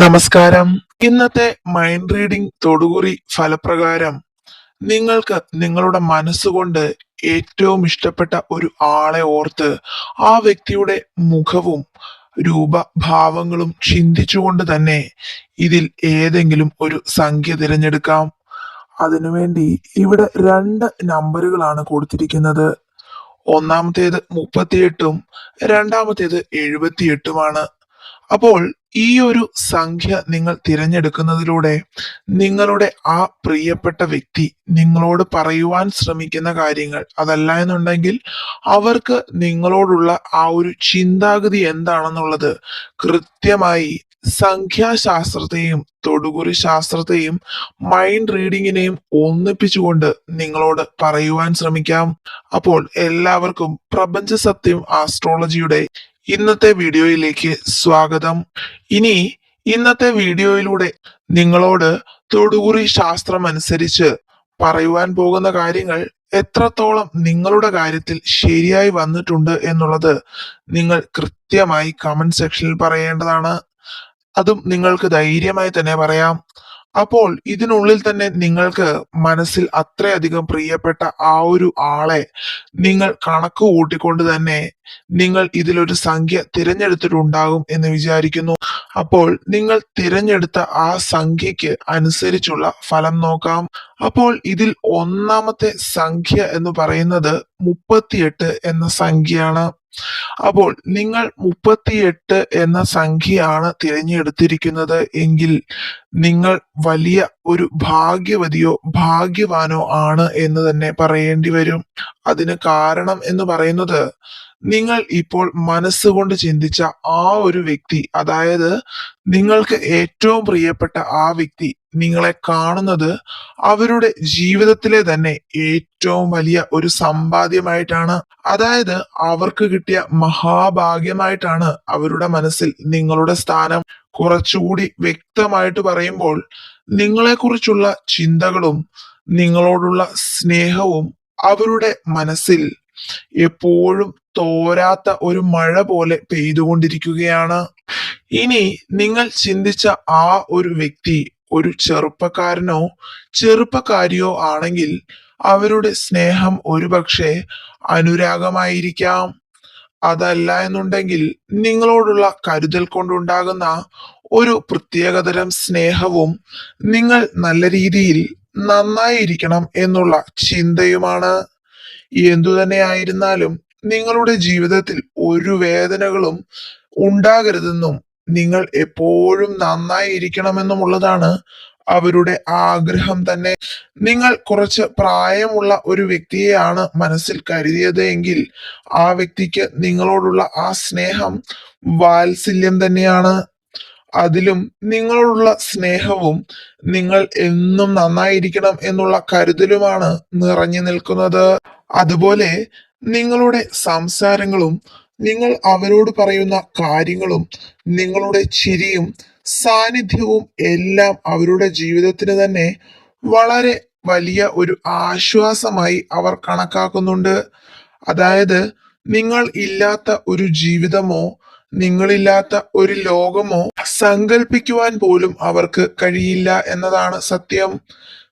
നമസ്കാരം. ഇന്നത്തെ mind reading തൊടുകുറി ഫലപ്രകാരം നിങ്ങൾക്ക് നിങ്ങളുടെ മനസ്സുകൊണ്ട് ഏറ്റവും ഇഷ്ടപ്പെട്ട ഒരു ആളെ ഓർത്ത് ആ വ്യക്തിയുടെ മുഖവും രൂപഭാവങ്ങളും ചിന്തിച്ചുകൊണ്ട് തന്നെ ഇതിൽ ഏതെങ്കിലും ഒരു സംഖ്യ തിരഞ്ഞെടുക്കാം. അതിനുവേണ്ടി ഇവിടെ രണ്ട് നമ്പറുകളാണ് കൊടുത്തിരിക്കുന്നത്. ഒന്നാമത്തേത് മുപ്പത്തിയെട്ടും രണ്ടാമത്തേത് എഴുപത്തിയെട്ടുമാണ്. അപ്പോൾ ഈ ഒരു സംഖ്യ നിങ്ങൾ തിരഞ്ഞെടുക്കുന്നതിലൂടെ നിങ്ങളുടെ ആ പ്രിയപ്പെട്ട വ്യക്തി നിങ്ങളോട് പറയുവാൻ ശ്രമിക്കുന്ന കാര്യങ്ങൾ അതല്ല എന്നുണ്ടെങ്കിൽ അവർക്ക് നിങ്ങളോടുള്ള ആ ഒരു ചിന്താഗതി എന്താണെന്നുള്ളത് കൃത്യമായി സംഖ്യാശാസ്ത്രത്തെയും തൊടുകുറി ശാസ്ത്രത്തെയും മൈൻഡ് റീഡിങ്ങിനെയും ഒന്നിപ്പിച്ചുകൊണ്ട് നിങ്ങളോട് പറയുവാൻ ശ്രമിക്കാം. അപ്പോൾ എല്ലാവർക്കും പ്രപഞ്ച സത്യം ആസ്ട്രോളജിയുടെ ഇന്നത്തെ വീഡിയോയിലേക്ക് സ്വാഗതം. ഇനി ഇന്നത്തെ വീഡിയോയിലൂടെ നിങ്ങളോട് തൊടുകുറി ശാസ്ത്രം അനുസരിച്ച് പറയുവാൻ പോകുന്ന കാര്യങ്ങൾ എത്രത്തോളം നിങ്ങളുടെ കാര്യത്തിൽ ശരിയായി വന്നിട്ടുണ്ട് എന്നുള്ളത് നിങ്ങൾ കൃത്യമായി കമന്റ് സെക്ഷനിൽ പറയേണ്ടതാണ്. അതും നിങ്ങൾക്ക് ധൈര്യമായി തന്നെ പറയാം. അപ്പോൾ ഇതിനുള്ളിൽ തന്നെ നിങ്ങൾക്ക് മനസ്സിൽ അത്രയധികം പ്രിയപ്പെട്ട ആ ഒരു ആളെ നിങ്ങൾ കണക്ക് കൂട്ടിക്കൊണ്ട് തന്നെ നിങ്ങൾ ഇതിലൊരു സംഖ്യ തിരഞ്ഞെടുത്തിട്ടുണ്ടാകും എന്ന് വിചാരിക്കുന്നു. അപ്പോൾ നിങ്ങൾ തിരഞ്ഞെടുത്ത ആ സംഖ്യയ്ക്ക് അനുസരിച്ചുള്ള ഫലം നോക്കാം. അപ്പോൾ ഇതിൽ ഒന്നാമത്തെ സംഖ്യ എന്ന് പറയുന്നത് മുപ്പത്തിയെട്ട് എന്ന സംഖ്യയാണ്. അപ്പോൾ നിങ്ങൾ മുപ്പത്തിയെട്ട് എന്ന സംഖ്യയാണ് തിരഞ്ഞെടുത്തിരിക്കുന്നത് എങ്കിൽ നിങ്ങൾ വലിയ ഒരു ഭാഗ്യവതിയോ ഭാഗ്യവാനോ ആണ് എന്ന് തന്നെ പറയേണ്ടി വരും. അതിന് കാരണം എന്ന് പറയുന്നത് നിങ്ങൾ ഇപ്പോൾ മനസ്സുകൊണ്ട് ചിന്തിച്ച ആ ഒരു വ്യക്തി അതായത് നിങ്ങൾക്ക് ഏറ്റവും പ്രിയപ്പെട്ട ആ വ്യക്തി നിങ്ങളെ കാണുന്നത് അവരുടെ ജീവിതത്തിലെ തന്നെ ഏറ്റവും വലിയ ഒരു സമ്പാദ്യമായിട്ടാണ്. അതായത് അവർക്ക് കിട്ടിയ മഹാഭാഗ്യമായിട്ടാണ് അവരുടെ മനസ്സിൽ നിങ്ങളുടെ സ്ഥാനം. കുറച്ചുകൂടി വ്യക്തമായിട്ട് പറയുമ്പോൾ നിങ്ങളെക്കുറിച്ചുള്ള ചിന്തകളും നിങ്ങളോടുള്ള സ്നേഹവും അവരുടെ മനസ്സിൽ എപ്പോഴും തോരാത്ത ഒരു മഴ പോലെ പെയ്തുകൊണ്ടിരിക്കുകയാണ്. ഇനി നിങ്ങൾ ചിന്തിച്ച ആ ഒരു വ്യക്തി ഒരു ചെറുപ്പക്കാരനോ ചെറുപ്പക്കാരിയോ ആണെങ്കിൽ അവരുടെ സ്നേഹം ഒരുപക്ഷെ അനുരാഗമായിരിക്കാം. അതല്ല എന്നുണ്ടെങ്കിൽ നിങ്ങളോടുള്ള കരുതൽ കൊണ്ടുണ്ടാകുന്ന ഒരു പ്രത്യേകതരം സ്നേഹവും നിങ്ങൾ നല്ല രീതിയിൽ നന്നായിരിക്കണം എന്നുള്ള ചിന്തയുമാണ്. എന്തു തന്നെ ആയിരുന്നാലും നിങ്ങളുടെ ജീവിതത്തിൽ ഒരു വേദനകളും ഉണ്ടാകരുതെന്നും നിങ്ങൾ എപ്പോഴും നന്നായി ഇരിക്കണമെന്നുമുള്ളതാണ് അവരുടെ ആഗ്രഹം തന്നെ. നിങ്ങൾ കുറച്ച് പ്രായമുള്ള ഒരു വ്യക്തിയെയാണ് മനസ്സിൽ കരുതിയത് എങ്കിൽ ആ വ്യക്തിക്ക് നിങ്ങളോടുള്ള ആ സ്നേഹം വാത്സല്യം തന്നെയാണ്. അതിലും നിങ്ങളോടുള്ള സ്നേഹവും നിങ്ങൾ എന്നും നന്നായിരിക്കണം എന്നുള്ള കരുതലുമാണ് നിറഞ്ഞു നിൽക്കുന്നത്. അതുപോലെ നിങ്ങളുടെ സംസാരങ്ങളും നിങ്ങൾ അവരോട് പറയുന്ന കാര്യങ്ങളും നിങ്ങളുടെ ചിരിയും സാന്നിധ്യവും എല്ലാം അവരുടെ ജീവിതത്തിന് തന്നെ വളരെ വലിയ ഒരു ആശ്വാസമായി അവർ കണക്കാക്കുന്നുണ്ട്. അതായത് നിങ്ങൾ ഇല്ലാത്ത ഒരു ജീവിതമോ നിങ്ങളില്ലാത്ത ഒരു ലോകമോ സങ്കല്പിക്കുവാൻ പോലും അവർക്ക് കഴിയില്ല എന്നതാണ് സത്യം.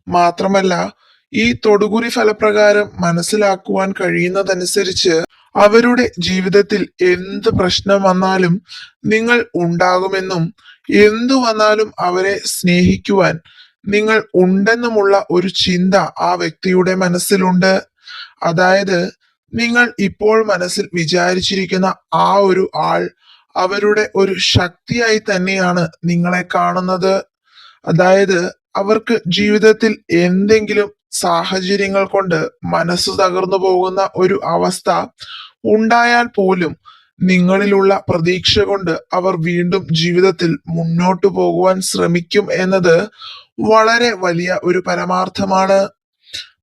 മാത്രമല്ല ഈ തൊടുകുറി ഫലപ്രകാരം മനസ്സിലാക്കുവാൻ കഴിയുന്നതനുസരിച്ച് അവരുടെ ജീവിതത്തിൽ എന്ത് പ്രശ്നം വന്നാലും നിങ്ങൾ ഉണ്ടാകുമെന്നും എന്തു വന്നാലും അവരെ സ്നേഹിക്കുവാൻ നിങ്ങൾ ഉണ്ടെന്നുമുള്ള ഒരു ചിന്ത ആ വ്യക്തിയുടെ മനസ്സിലുണ്ട്. അതായത് നിങ്ങൾ ഇപ്പോൾ മനസ്സിൽ വിചാരിച്ചിരിക്കുന്ന ആ ഒരു ആൾ അവരുടെ ഒരു ശക്തിയായി തന്നെയാണ് നിങ്ങളെ കാണുന്നത്. അതായത് അവർക്ക് ജീവിതത്തിൽ എന്തെങ്കിലും സാഹചര്യങ്ങൾ കൊണ്ട് മനസ്സ് തകർന്നു പോകുന്ന ഒരു അവസ്ഥ ഉണ്ടായാൽ പോലും നിങ്ങളിലുള്ള പ്രതീക്ഷ കൊണ്ട് അവർ വീണ്ടും ജീവിതത്തിൽ മുന്നോട്ടു പോകുവാൻ ശ്രമിക്കും എന്നത് വളരെ വലിയ ഒരു പരമാർത്ഥമാണ്.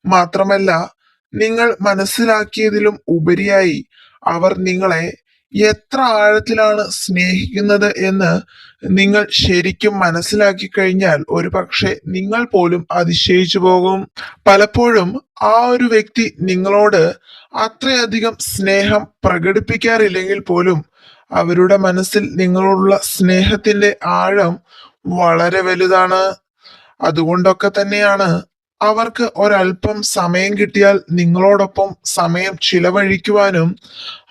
മാത്രമല്ല നിങ്ങൾ മനസ്സിലാക്കിയതിലും ഉപരിയായി അവർ നിങ്ങളെ എത്ര ആഴത്തിലാണ് സ്നേഹിക്കുന്നത് എന്ന് നിങ്ങൾ ശരിക്കും മനസ്സിലാക്കി കഴിഞ്ഞാൽ ഒരു പക്ഷെ നിങ്ങൾ പോലും അതിശയിച്ചു പോകും. പലപ്പോഴും ആ ഒരു വ്യക്തി നിങ്ങളോട് അത്രയധികം സ്നേഹം പ്രകടിപ്പിക്കാറില്ലെങ്കിൽ പോലും അവരുടെ മനസ്സിൽ നിങ്ങളോടുള്ള സ്നേഹത്തിന്റെ ആഴം വളരെ വലുതാണ്. അതുകൊണ്ടൊക്കെ തന്നെയാണ് അവർക്ക് ഒരല്പം സമയം കിട്ടിയാൽ നിങ്ങളോടൊപ്പം സമയം ചിലവഴിക്കുവാനും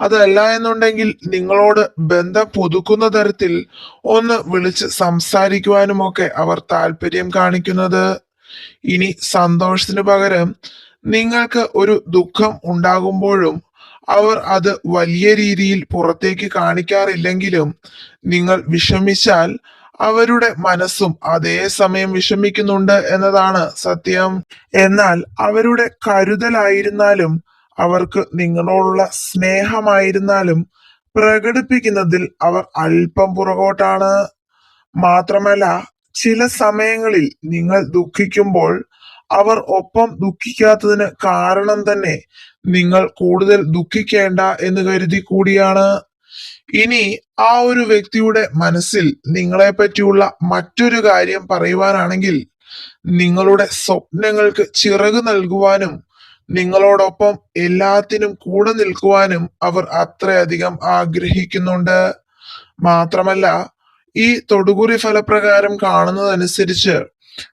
അതല്ല എന്നുണ്ടെങ്കിൽ നിങ്ങളോട് ബന്ധം പുതുക്കുന്ന തരത്തിൽ ഒന്ന് വിളിച്ച് സംസാരിക്കുവാനുമൊക്കെ അവർ താല്പര്യം കാണിക്കുന്നത്. ഇനി സന്തോഷത്തിന് പകരം നിങ്ങൾക്ക് ഒരു ദുഃഖം ഉണ്ടാകുമ്പോഴും അവർ അത് വലിയ രീതിയിൽ പുറത്തേക്ക് കാണിക്കാറില്ലെങ്കിലും നിങ്ങൾ വിഷമിച്ചാൽ അവരുടെ മനസ്സും അതേ സമയം വിഷമിക്കുന്നുണ്ട് എന്നതാണ് സത്യം. എന്നാൽ അവരുടെ കരുതലായിരുന്നാലും അവർക്ക് നിങ്ങളോടുള്ള സ്നേഹമായിരുന്നാലും പ്രകടിപ്പിക്കുന്നതിൽ അവർ അല്പം പുറകോട്ടാണ്. മാത്രമല്ല ചില സമയങ്ങളിൽ നിങ്ങൾ ദുഃഖിക്കുമ്പോൾ അവർ ഒപ്പം ദുഃഖിക്കാത്തതിന് കാരണം തന്നെ നിങ്ങൾ കൂടുതൽ ദുഃഖിക്കേണ്ട എന്ന് കരുതി കൂടിയാണ്. ഇനി ആ ഒരു വ്യക്തിയുടെ മനസ്സിൽ നിങ്ങളെ പറ്റിയുള്ള മറ്റൊരു കാര്യം പറയുവാനാണെങ്കിൽ നിങ്ങളുടെ സ്വപ്നങ്ങൾക്ക് ചിറക് നൽകുവാനും നിങ്ങളോടൊപ്പം എല്ലാത്തിനും കൂടെ നിൽക്കുവാനും അവർ അത്രയധികം ആഗ്രഹിക്കുന്നുണ്ട്. മാത്രമല്ല ഈ തൊടുകുറി ഫലപ്രകാരം കാണുന്നതനുസരിച്ച്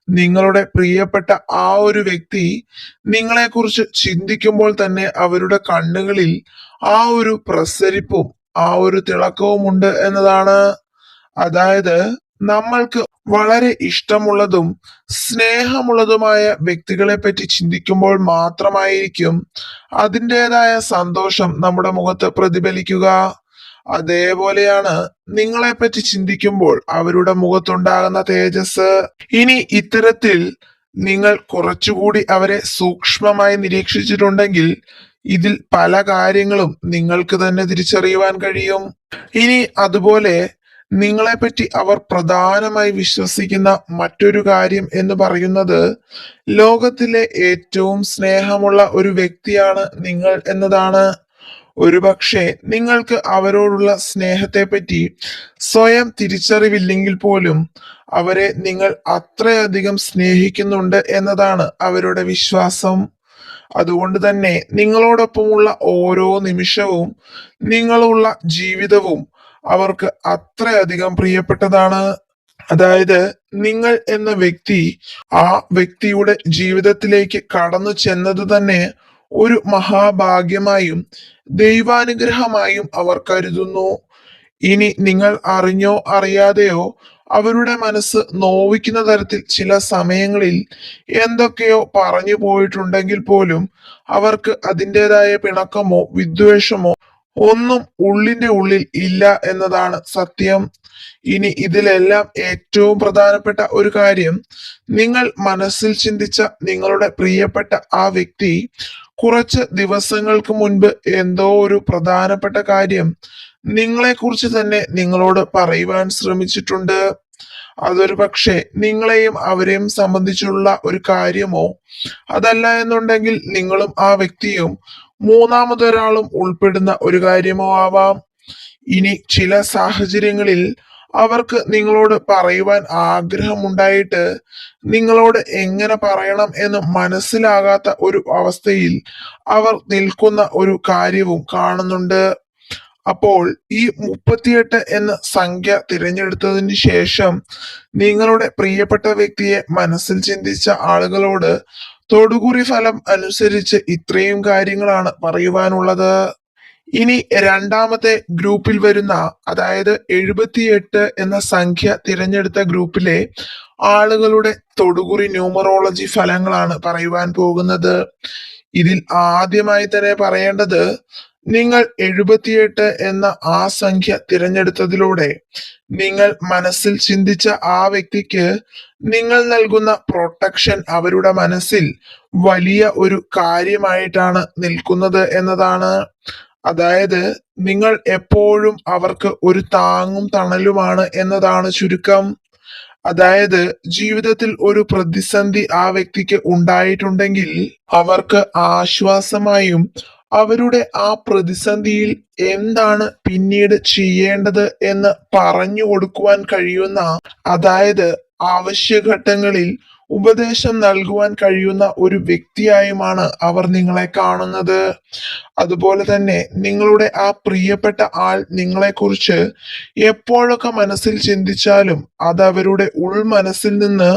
നിങ്ങളുടെ പ്രിയപ്പെട്ട ആ ഒരു വ്യക്തി നിങ്ങളെക്കുറിച്ച് ചിന്തിക്കുമ്പോൾ തന്നെ അവരുടെ കണ്ണുകളിൽ ആ ഒരു പ്രസരിപ്പും ആ ഒരു തിളക്കവുമുണ്ട് എന്നതാണ്. അതായത് നമ്മൾക്ക് വളരെ ഇഷ്ടമുള്ളതും സ്നേഹമുള്ളതുമായ വ്യക്തികളെ പറ്റി ചിന്തിക്കുമ്പോൾ മാത്രമായിരിക്കും അതിന്റെതായ സന്തോഷം നമ്മുടെ മുഖത്ത് പ്രതിഫലിക്കുക. അതേപോലെയാണ് നിങ്ങളെ പറ്റി ചിന്തിക്കുമ്പോൾ അവരുടെ മുഖത്തുണ്ടാകുന്ന തേജസ് ഇനി ഇത്തരത്തിൽ നിങ്ങൾ കുറച്ചുകൂടി അവരെ സൂക്ഷ്മമായി നിരീക്ഷിച്ചിട്ടുണ്ടെങ്കിൽ ഇതിൽ പല കാര്യങ്ങളും നിങ്ങൾക്ക് തന്നെ തിരിച്ചറിയുവാൻ കഴിയും. ഇനി അതുപോലെ നിങ്ങളെപ്പറ്റി അവർ പ്രധാനമായി വിശ്വസിക്കുന്ന മറ്റൊരു കാര്യം എന്ന് പറയുന്നത് ലോകത്തിലെ ഏറ്റവും സ്നേഹമുള്ള ഒരു വ്യക്തിയാണ് നിങ്ങൾ എന്നതാണ്. ഒരുപക്ഷെ നിങ്ങൾക്ക് അവരോടുള്ള സ്നേഹത്തെപ്പറ്റി സ്വയം തിരിച്ചറിവില്ലെങ്കിൽ പോലും അവരെ നിങ്ങൾ അത്രയധികം സ്നേഹിക്കുന്നുണ്ട് എന്നതാണ് അവരുടെ വിശ്വാസം. അതുകൊണ്ട് തന്നെ നിങ്ങളോടൊപ്പമുള്ള ഓരോ നിമിഷവും നിങ്ങളുള്ള ജീവിതവും അവർക്ക് അത്രയധികം പ്രിയപ്പെട്ടതാണ്. അതായത് നിങ്ങൾ എന്ന വ്യക്തി ആ വ്യക്തിയുടെ ജീവിതത്തിലേക്ക് കടന്നു ചെന്നത് തന്നെ ഒരു മഹാഭാഗ്യമായും ദൈവാനുഗ്രഹമായും അവർ കരുതുന്നു. ഇനി നിങ്ങൾ അറിഞ്ഞോ അറിയാതെയോ അവരുടെ മനസ്സ് നോവിക്കുന്ന തരത്തിൽ ചില സമയങ്ങളിൽ എന്തൊക്കെയോ പറഞ്ഞു പോയിട്ടുണ്ടെങ്കിൽ പോലും അവർക്ക് അതിന്റെതായ പിണക്കമോ വിദ്വേഷമോ ഒന്നും ഉള്ളിന്റെ ഉള്ളിൽ ഇല്ല എന്നതാണ് സത്യം. ഇനി ഇതിലെല്ലാം ഏറ്റവും പ്രധാനപ്പെട്ട ഒരു കാര്യം നിങ്ങൾ മനസ്സിൽ ചിന്തിച്ച നിങ്ങളുടെ പ്രിയപ്പെട്ട ആ വ്യക്തി കുറച്ച് ദിവസങ്ങൾക്ക് മുൻപ് എന്തോ ഒരു പ്രധാനപ്പെട്ട കാര്യം നിങ്ങളെ കുറിച്ച് തന്നെ നിങ്ങളോട് പറയുവാൻ ശ്രമിച്ചിട്ടുണ്ട്. അതൊരു പക്ഷേ നിങ്ങളെയും അവരെയും സംബന്ധിച്ചുള്ള ഒരു കാര്യമോ? അതല്ല എന്നുണ്ടെങ്കിൽ നിങ്ങളും ആ വ്യക്തിയും മൂന്നാമതൊരാളും ഉൾപ്പെടുന്ന ഒരു കാര്യമോ ആവാം. ഇനി ചില സാഹചര്യങ്ങളിൽ അവർക്ക് നിങ്ങളോട് പറയുവാൻ ആഗ്രഹമുണ്ടായിട്ട് നിങ്ങളോട് എങ്ങനെ പറയണം എന്ന് മനസ്സിലാകാത്ത ഒരു അവസ്ഥയിൽ അവർ നിൽക്കുന്ന ഒരു കാര്യവും കാണുന്നുണ്ട്. അപ്പോൾ ഈ മുപ്പത്തിയെട്ട് എന്ന സംഖ്യ തിരഞ്ഞെടുത്തതിന് ശേഷം നിങ്ങളുടെ പ്രിയപ്പെട്ട വ്യക്തിയെ മനസ്സിൽ ചിന്തിച്ച ആളുകളോട് തൊടുകുറി ഫലം അനുസരിച്ച് ഇത്രയും കാര്യങ്ങളാണ് പറയുവാനുള്ളത്. ഇനി രണ്ടാമത്തെ ഗ്രൂപ്പിൽ വരുന്ന അതായത് എഴുപത്തിയെട്ട് എന്ന സംഖ്യ തിരഞ്ഞെടുത്ത ഗ്രൂപ്പിലെ ആളുകളുടെ തൊടുകുറി ന്യൂമറോളജി ഫലങ്ങളാണ് പറയുവാൻ പോകുന്നത്. ഇതിൽ ആദ്യമായി തന്നെ പറയേണ്ടത് നിങ്ങൾ എഴുപത്തിയെട്ട് എന്ന ആ സംഖ്യ തിരഞ്ഞെടുത്തതിലൂടെ നിങ്ങൾ മനസ്സിൽ ചിന്തിച്ച ആ വ്യക്തിക്ക് നിങ്ങൾ നൽകുന്ന പ്രൊട്ടക്ഷൻ അവരുടെ മനസ്സിൽ വലിയ ഒരു കാര്യമായിട്ടാണ് നിൽക്കുന്നത് എന്നതാണ്. അതായത് നിങ്ങൾ എപ്പോഴും അവർക്ക് ഒരു താങ്ങും തണലുമാണ് എന്നതാണ് ചുരുക്കം. അതായത് ജീവിതത്തിൽ ഒരു പ്രതിസന്ധി ആ വ്യക്തിക്ക് ഉണ്ടായിട്ടുണ്ടെങ്കിൽ അവർക്ക് ആശ്വാസമായും അവരുടെ ആ പ്രതിസന്ധിയിൽ എന്താണ് പിന്നീട് ചെയ്യേണ്ടത് എന്ന് പറഞ്ഞു കൊടുക്കുവാൻ കഴിയുന്ന അതായത് ആവശ്യഘട്ടങ്ങളിൽ ഉപദേശം നൽകുവാൻ കഴിയുന്ന ഒരു വ്യക്തിയായുമാണ് അവർ നിങ്ങളെ കാണുന്നത്. അതുപോലെ തന്നെ നിങ്ങളുടെ ആ പ്രിയപ്പെട്ട ആൾ നിങ്ങളെക്കുറിച്ച് എപ്പോഴൊക്കെ മനസ്സിൽ ചിന്തിച്ചാലും അത് അവരുടെ ഉൾമനസ്സിൽ നിന്ന്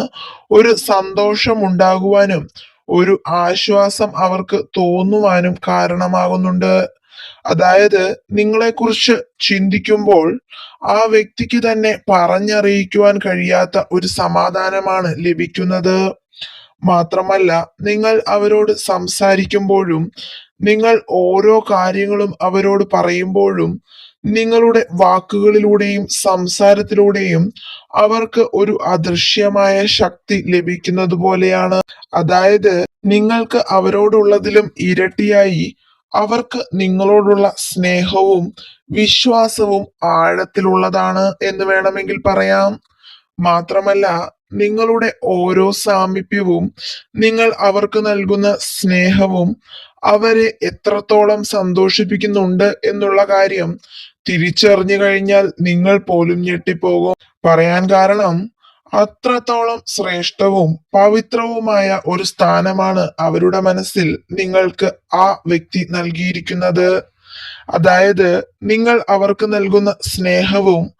ഒരു സന്തോഷം ഉണ്ടാകുവാനും ഒരു ആശ്വാസം അവർക്ക് തോന്നുവാനും കാരണമാകുന്നുണ്ട്. അതായത് നിങ്ങളെക്കുറിച്ച് ചിന്തിക്കുമ്പോൾ ആ വ്യക്തിക്ക് തന്നെ പറഞ്ഞറിയിക്കുവാൻ കഴിയാത്ത ഒരു സമാധാനമാണ് ലഭിക്കുന്നത്. മാത്രമല്ല നിങ്ങൾ അവരോട് സംസാരിക്കുമ്പോഴും നിങ്ങൾ ഓരോ കാര്യങ്ങളും അവരോട് പറയുമ്പോഴും നിങ്ങളുടെ വാക്കുകളിലൂടെയും സംസാരത്തിലൂടെയും അവർക്ക് ഒരു അദൃശ്യമായ ശക്തി ലഭിക്കുന്നത് പോലെയാണ്. അതായത് നിങ്ങൾക്ക് അവരോടുള്ളതിലും ഇരട്ടിയായി അവർക്ക് നിങ്ങളോടുള്ള സ്നേഹവും വിശ്വാസവും ആഴത്തിലുള്ളതാണ് എന്ന് വേണമെങ്കിൽ പറയാം. മാത്രമല്ല നിങ്ങളുടെ ഓരോ സാമീപ്യവും നിങ്ങൾ അവർക്ക് നൽകുന്ന സ്നേഹവും അവരെ എത്രത്തോളം സന്തോഷിപ്പിക്കുന്നുണ്ട് എന്നുള്ള കാര്യം തിരിച്ചറിഞ്ഞു കഴിഞ്ഞാൽ നിങ്ങൾ പോലും ഞെട്ടിപ്പോകും. പറയാൻ കാരണം അത്രത്തോളം ശ്രേഷ്ഠവും പവിത്രവുമായ ഒരു സ്ഥാനമാണ് അവരുടെ മനസ്സിൽ നിങ്ങൾക്ക് ആ വ്യക്തി നൽകിയിരിക്കുന്നത്. അതായത് നിങ്ങൾ അവർക്ക് നൽകുന്ന സ്നേഹവും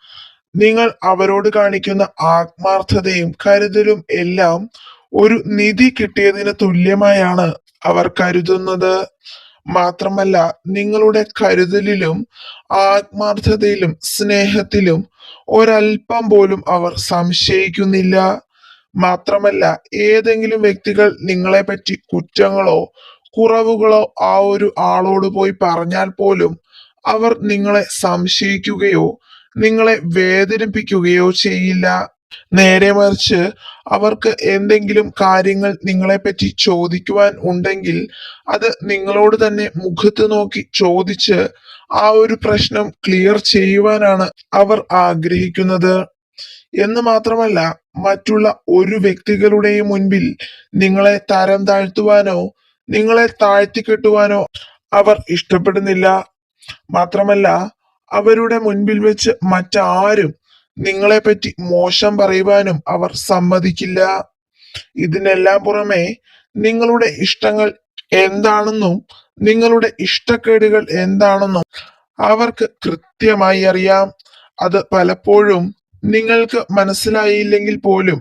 നിങ്ങൾ അവരോട് കാണിക്കുന്ന ആത്മാർത്ഥതയും കരുതലും എല്ലാം ഒരു നിധി കിട്ടിയതിന് തുല്യമായാണ് അവർ കരുതുന്നത്. മാത്രമല്ല നിങ്ങളുടെ കരുതലിലും ആത്മാർത്ഥതയിലും സ്നേഹത്തിലും ഒരൽപ്പം പോലും അവർ സംശയിക്കുന്നില്ല. മാത്രമല്ല ഏതെങ്കിലും വ്യക്തികൾ നിങ്ങളെ പറ്റി കുറ്റങ്ങളോ കുറവുകളോ ആ ഒരു ആളോട് പോയി പറഞ്ഞാൽ പോലും അവർ നിങ്ങളെ സംശയിക്കുകയോ നിങ്ങളെ വേദനിപ്പിക്കുകയോ ചെയ്യില്ല. നേരെ മറിച്ച് അവർക്ക് എന്തെങ്കിലും കാര്യങ്ങൾ നിങ്ങളെപ്പറ്റി ചോദിക്കുവാൻ ഉണ്ടെങ്കിൽ അത് നിങ്ങളോട് തന്നെ മുഖത്ത് നോക്കി ചോദിച്ച് ആ ഒരു പ്രശ്നം ക്ലിയർ ചെയ്യുവാനാണ് അവർ ആഗ്രഹിക്കുന്നത്. എന്ന് മാത്രമല്ല മറ്റുള്ള ഒരു വ്യക്തികളുടെയും മുൻപിൽ നിങ്ങളെ തരം താഴ്ത്തുവാനോ നിങ്ങളെ താഴ്ത്തിക്കെട്ടുവാനോ അവർ ഇഷ്ടപ്പെടുന്നില്ല. മാത്രമല്ല അവരുടെ മുൻപിൽ വെച്ച് മറ്റാരും നിങ്ങളെപ്പറ്റി മോശം പറയുവാനും അവർ സമ്മതിക്കില്ല. ഇതിനെല്ലാം പുറമെ നിങ്ങളുടെ ഇഷ്ടങ്ങൾ എന്താണെന്നും നിങ്ങളുടെ ഇഷ്ടക്കേടുകൾ എന്താണെന്നും അവർക്ക് കൃത്യമായി അറിയാം. അത് പലപ്പോഴും നിങ്ങൾക്ക് മനസ്സിലായില്ലെങ്കിൽ പോലും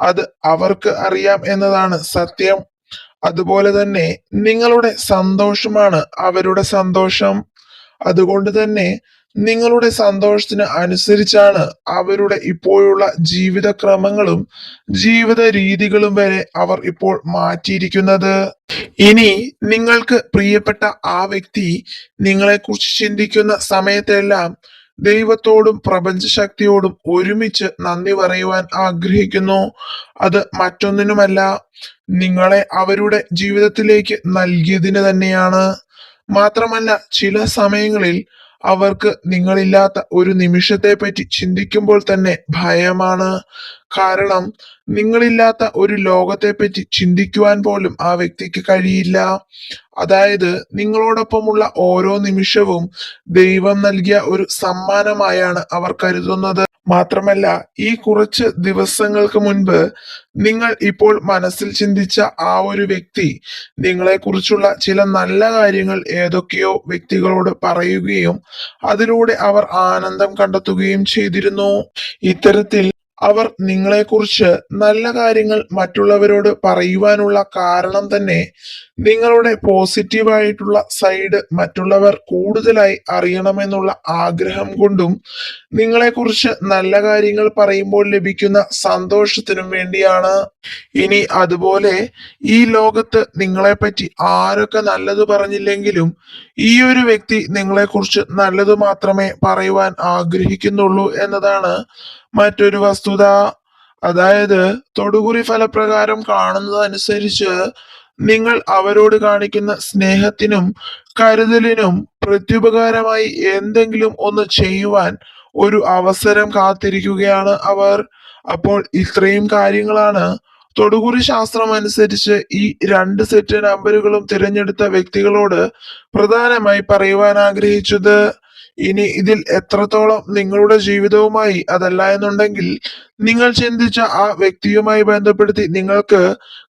അത് അവർക്ക് അറിയാം എന്നതാണ് സത്യം. അതുപോലെ തന്നെ നിങ്ങളുടെ സന്തോഷമാണ് അവരുടെ സന്തോഷം. അതുകൊണ്ട് തന്നെ നിങ്ങളുടെ സന്തോഷത്തിന് അനുസരിച്ചാണ് അവരുടെ ഇപ്പോഴുള്ള ജീവിതക്രമങ്ങളും ജീവിത രീതികളും വരെ അവർ ഇപ്പോൾ മാറ്റിയിരിക്കുന്നത്. ഇനി നിങ്ങൾക്ക് പ്രിയപ്പെട്ട ആ വ്യക്തി നിങ്ങളെക്കുറിച്ച് ചിന്തിക്കുന്ന സമയത്തെല്ലാം ദൈവത്തോടും പ്രപഞ്ചശക്തിയോടും ഒരുമിച്ച് നന്ദി പറയുവാൻ ആഗ്രഹിക്കുന്നു. അത് മറ്റൊന്നിനുമല്ല നിങ്ങളെ അവരുടെ ജീവിതത്തിലേക്ക് നൽകിയതിന് തന്നെയാണ്. മാത്രമല്ല ചില സമയങ്ങളിൽ അവർക്ക് നിങ്ങളില്ലാത്ത ഒരു നിമിഷത്തെ പറ്റി ചിന്തിക്കുമ്പോൾ തന്നെ ഭയമാണ്. കാരണം നിങ്ങളില്ലാത്ത ഒരു ലോകത്തെ പറ്റി ചിന്തിക്കുവാൻ പോലും ആ വ്യക്തിക്ക് കഴിയില്ല. അതായത് നിങ്ങളോടൊപ്പമുള്ള ഓരോ നിമിഷവും ദൈവം നൽകിയ ഒരു സമ്മാനമായാണ് അവർ കരുതുന്നത്. മാത്രമല്ല ഈ കുറച്ച് ദിവസങ്ങൾക്ക് മുൻപ് നിങ്ങൾ ഇപ്പോൾ മനസ്സിൽ ചിന്തിച്ച ആ ഒരു വ്യക്തി നിങ്ങളെക്കുറിച്ചുള്ള ചില നല്ല കാര്യങ്ങൾ ഏതൊക്കെയോ വ്യക്തികളോട് പറയുകയും അതിലൂടെ അവർ ആനന്ദം കണ്ടെത്തുകയും ചെയ്തിരുന്നു. ഇത്തരത്തിൽ അവർ നിങ്ങളെക്കുറിച്ച് നല്ല കാര്യങ്ങൾ മറ്റുള്ളവരോട് പറയുവാനുള്ള കാരണം തന്നെ നിങ്ങളുടെ പോസിറ്റീവായിട്ടുള്ള സൈഡ് മറ്റുള്ളവർ കൂടുതലായി അറിയണമെന്നുള്ള ആഗ്രഹം കൊണ്ടും നിങ്ങളെക്കുറിച്ച് നല്ല കാര്യങ്ങൾ പറയുമ്പോൾ ലഭിക്കുന്ന സന്തോഷത്തിനും വേണ്ടിയാണ്. ഇനി അതുപോലെ ഈ ലോകത്ത് നിങ്ങളെപ്പറ്റി ആരൊക്കെ നല്ലത് പറഞ്ഞില്ലെങ്കിലും ഈ ഒരു വ്യക്തി നിങ്ങളെക്കുറിച്ച് നല്ലത് മാത്രമേ പറയുവാൻ ആഗ്രഹിക്കുന്നുള്ളൂ എന്നതാണ് മറ്റൊരു വസ്തുത. അതായത് തൊടുകുറി ഫലപ്രകാരം കാണുന്നതനുസരിച്ച് നിങ്ങൾ അവരോട് കാണിക്കുന്ന സ്നേഹത്തിനും കരുതലിനും പ്രത്യുപകാരമായി എന്തെങ്കിലും ഒന്ന് ചെയ്യുവാൻ ഒരു അവസരം കാത്തിരിക്കുകയാണ് അവർ. അപ്പോൾ ഇത്രയും കാര്യങ്ങളാണ്. തൊടുകുറി ശാസ്ത്രം അനുസരിച്ച് ഈ രണ്ട് സെറ്റ് നമ്പറുകളും തിരഞ്ഞെടുത്ത വ്യക്തികളോട് പ്രധാനമായി പറയുവാൻ ആഗ്രഹിച്ചത്. ഇനി ഇതിൽ എത്രത്തോളം നിങ്ങളുടെ ജീവിതവുമായി അതല്ല എന്നുണ്ടെങ്കിൽ നിങ്ങൾ ചിന്തിച്ച ആ വ്യക്തിയുമായി ബന്ധപ്പെടുത്തി നിങ്ങൾക്ക്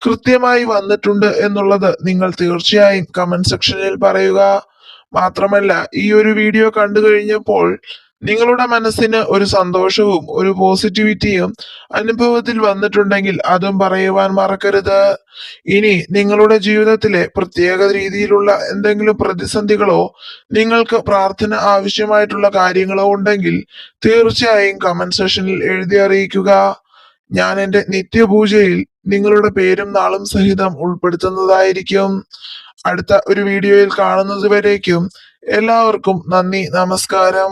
കൃത്യമായി വന്നിട്ടുണ്ട് എന്നുള്ളത് നിങ്ങൾ തീർച്ചയായും കമന്റ് സെക്ഷനിൽ പറയുക. മാത്രമല്ല ഈ ഒരു വീഡിയോ കണ്ടു കഴിഞ്ഞപ്പോൾ നിങ്ങളുടെ മനസ്സിന് ഒരു സന്തോഷവും ഒരു പോസിറ്റിവിറ്റിയും അനുഭവത്തിൽ വന്നിട്ടുണ്ടെങ്കിൽ അതും പറയുവാൻ മറക്കരുത്. ഇനി നിങ്ങളുടെ ജീവിതത്തിലെ പ്രത്യേക രീതിയിലുള്ള എന്തെങ്കിലും പ്രതിസന്ധികളോ നിങ്ങൾക്ക് പ്രാർത്ഥന ആവശ്യമായിട്ടുള്ള കാര്യങ്ങളോ ഉണ്ടെങ്കിൽ തീർച്ചയായും കമന്റ് സെക്ഷനിൽ എഴുതി അറിയിക്കുക. ഞാൻ എന്റെ നിത്യപൂജയിൽ നിങ്ങളുടെ പേരും നാളും സഹിതം ഉൾപ്പെടുത്തുന്നതായിരിക്കും. അടുത്ത ഒരു വീഡിയോയിൽ കാണുന്നത് വരേക്കും എല്ലാവർക്കും നന്ദി നമസ്കാരം.